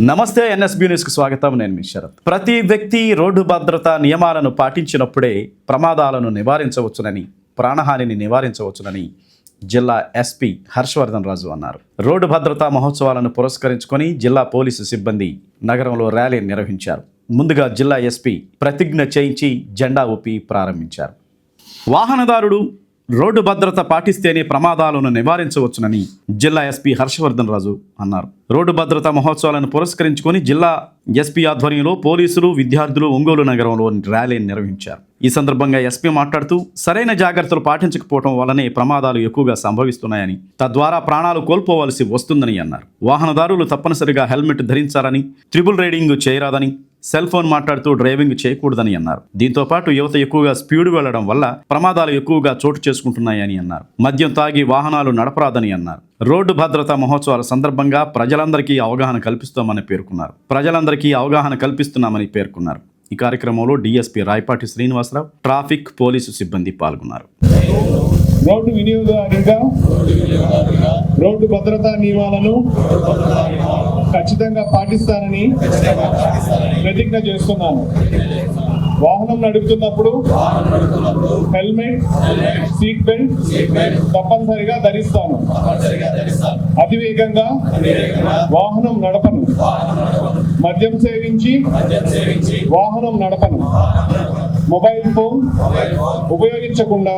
నమస్తే ఎన్ఎస్బి న్యూస్కి స్వాగతం. నేను మీ శరత్. ప్రతి వ్యక్తి రోడ్డు భద్రత నియమాలను పాటించినప్పుడే ప్రమాదాలను నివారించవచ్చునని ప్రాణహానిని నివారించవచ్చునని జిల్లా ఎస్పీ హర్షవర్ధన్ రాజు అన్నారు. రోడ్డు భద్రతా మహోత్సవాలను పురస్కరించుకొని జిల్లా పోలీసు సిబ్బంది నగరంలో ర్యాలీ నిర్వహించారు. ముందుగా జిల్లా ఎస్పీ ప్రతిజ్ఞ చేయించి జెండా ఊపి ప్రారంభించారు. వాహనదారుడు రోడ్డు భద్రత పాటిస్తేనే ప్రమాదాలను నివారించవచ్చునని జిల్లా ఎస్పీ హర్షవర్ధన్ రాజు అన్నారు. రోడ్డు భద్రత మహోత్సవాలను పురస్కరించుకొని జిల్లా ఎస్పీ ఆధ్వర్యంలో పోలీసులు విద్యార్థులు ఒంగోలు నగరంలో ర్యాలీని నిర్వహించారు. ఈ సందర్భంగా ఎస్పీ మాట్లాడుతూ సరైన జాగ్రత్తలు పాటించకపోవడం వల్లనే ప్రమాదాలు ఎక్కువగా సంభవిస్తున్నాయని తద్వారా ప్రాణాలు కోల్పోవలసి వస్తుందని అన్నారు. వాహనదారులు తప్పనిసరిగా హెల్మెట్ ధరించాలని ట్రిపుల్ రైడింగ్ చేయరాదని సెల్ ఫోన్ మాట్లాడుతూ డ్రైవింగ్ చేయకూడదని అన్నారు. దీంతో పాటు యువత ఎక్కువగా స్పీడ్ వెళ్ళడం వల్ల ప్రమాదాలు ఎక్కువగా చోటు చేసుకుంటున్నాయని అన్నారు. మద్యం తాగి వాహనాలు నడపరాదని అన్నారు. రోడ్డు భద్రతా మహోత్సవాల సందర్భంగా ప్రజలందరికీ అవగాహన కల్పిస్తామని పేర్కొన్నారు. ప్రజలందరికీ అవగాహన కల్పిస్తున్నామని పేర్కొన్నారు. ఈ కార్యక్రమంలో DSP Rayapati Srinivasarao traffic police సిబ్బంది పాల్గొన్నారు. రోడ్డు వినియోగదారుగా రోడ్డు భద్రతా నియమాలను ఖచ్చితంగా పాటిస్తానని ప్రతిజ్ఞ చేస్తున్నాను. వాహనం నడుపుతున్నప్పుడు హెల్మెట్ సీట్ బెల్ట్ తప్పనిసరిగా ధరిస్తాను. అతివేగంగా వాహనం నడపను. మద్యం సేవించి వాహనం నడపను. మొబైల్ ఫోన్ ఉపయోగించకుండా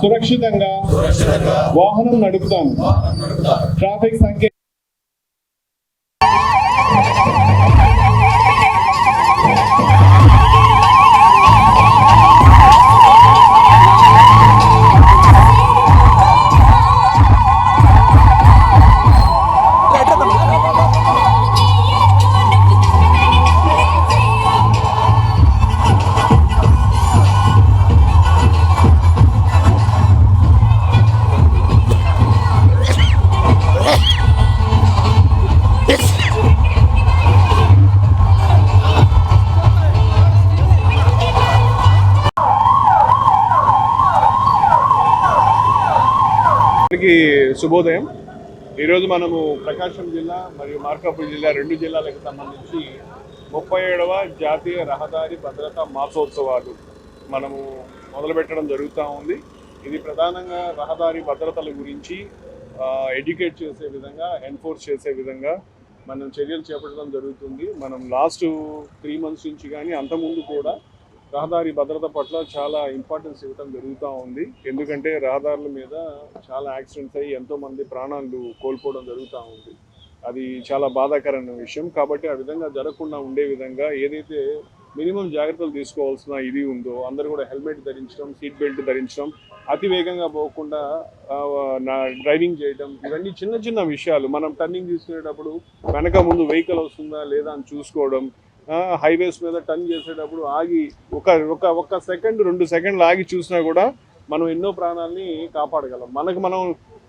సురక్షితంగా వాహనం నడుపుతాను. ట్రాఫిక్ సంఖ్య Oh, my God. శుభోదయం. ఈరోజు మనము ప్రకాశం జిల్లా మరియు మార్కాపురం జిల్లా రెండు జిల్లాలకు సంబంధించి ముప్పై ఏడవ జాతీయ రహదారి భద్రతా మాసోత్సవాలు మనము మొదలుపెట్టడం జరుగుతూ ఉంది. ఇది ప్రధానంగా రహదారి భద్రతల గురించి ఎడ్యుకేట్ చేసే విధంగా ఎన్ఫోర్స్ చేసే విధంగా మనం చర్యలు చేపట్టడం జరుగుతుంది. మనం లాస్ట్ త్రీ మంత్స్ నుంచి కానీ అంతకుముందు కూడా రహదారి భద్రత పట్ల చాలా ఇంపార్టెన్స్ ఇవ్వడం జరుగుతూ ఉంది. ఎందుకంటే రహదారుల మీద చాలా యాక్సిడెంట్స్ అయ్యి ఎంతోమంది ప్రాణాలు కోల్పోవడం జరుగుతూ ఉంది. అది చాలా బాధాకరమైన విషయం. కాబట్టి ఆ విధంగా జరగకుండా ఉండే విధంగా ఏదైతే మినిమం జాగ్రత్తలు తీసుకోవాల్సిన ఇది ఉందో అందరూ కూడా హెల్మెట్ ధరించడం సీట్ బెల్ట్ ధరించడం అతి వేగంగా పోకుండా నా డ్రైవింగ్ చేయడం ఇవన్నీ చిన్న చిన్న విషయాలు. మనం టర్నింగ్ తీసుకునేటప్పుడు వెనక ముందు వెహికల్ వస్తుందా లేదా అని చూసుకోవడం హైవేస్ మీద టర్న్ చేసేటప్పుడు ఆగి ఒక ఒక ఒక సెకండ్ రెండు సెకండ్లు ఆగి చూసినా కూడా మనం ఎన్నో ప్రాణాలని కాపాడగలం. మనకు మనం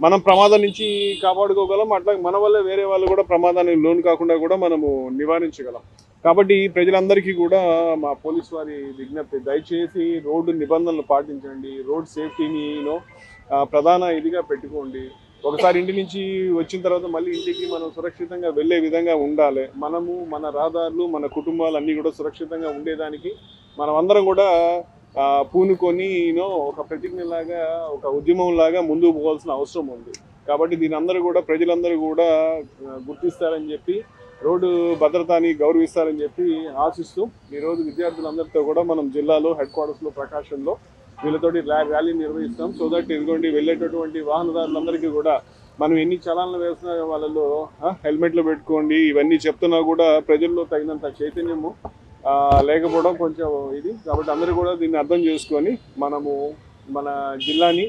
మనం ప్రమాదం నుంచి కాపాడుకోగలం అట్లా మన వల్ల వేరే వాళ్ళు కూడా ప్రమాదానికి లోను కాకుండా కూడా మనము నివారించగలం. కాబట్టి ప్రజలందరికీ కూడా మా పోలీస్ వారి విజ్ఞప్తి దయచేసి రోడ్డు నిబంధనలు పాటించండి రోడ్ సేఫ్టీని ప్రధాన ఇదిగా పెట్టుకోండి. ఒకసారి ఇంటి నుంచి వచ్చిన తర్వాత మళ్ళీ ఇంటికి మనం సురక్షితంగా వెళ్ళే విధంగా ఉండాలి. మనము మన రహదారులు మన కుటుంబాలు అన్నీ కూడా సురక్షితంగా ఉండేదానికి మనం అందరం కూడా పూనుకొని యూనో ఒక ప్రతిజ్ఞలాగా ఒక ఉద్యమం లాగా ముందుకు పోవాల్సిన అవసరం ఉంది. కాబట్టి దీని అందరూ కూడా ప్రజలందరూ కూడా గుర్తిస్తారని చెప్పి రోడ్డు భద్రతని గౌరవిస్తారని చెప్పి ఆశిస్తూ ఈరోజు విద్యార్థులందరితో కూడా మనం జిల్లాలో హెడ్ క్వార్టర్స్లో ప్రకాశంలో వీళ్ళతోటి ర్యాలీ నిర్వహిస్తాం. సో దట్ ఇదిగోండి వెళ్ళేటటువంటి వాహనదారులందరికీ కూడా మనం ఎన్ని చలాన్లు వేస్తున్నా వాళ్ళలో హెల్మెట్లు పెట్టుకోండి ఇవన్నీ చెప్తున్నా కూడా ప్రజల్లో తగినంత చైతన్యము లేకపోవడం కొంచెం ఇది. కాబట్టి అందరూ కూడా దీన్ని అర్థం చేసుకొని మనము మన జిల్లాని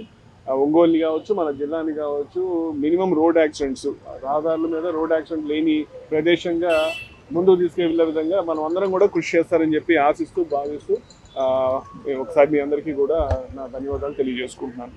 ఒంగోలుని కావచ్చు మన జిల్లాని కావచ్చు మినిమం రోడ్ యాక్సిడెంట్స్ రహదారుల మీద రోడ్ యాక్సిడెంట్ లేని ప్రదేశంగా ముందుకు తీసుకెళ్ళే విధంగా మనం అందరం కూడా కృషి చేస్తారని చెప్పి ఆశిస్తూ భావిస్తూ ఒకసారి మీ అందరికీ కూడా నా ధన్యవాదాలు తెలియజేసుకుంటున్నాను.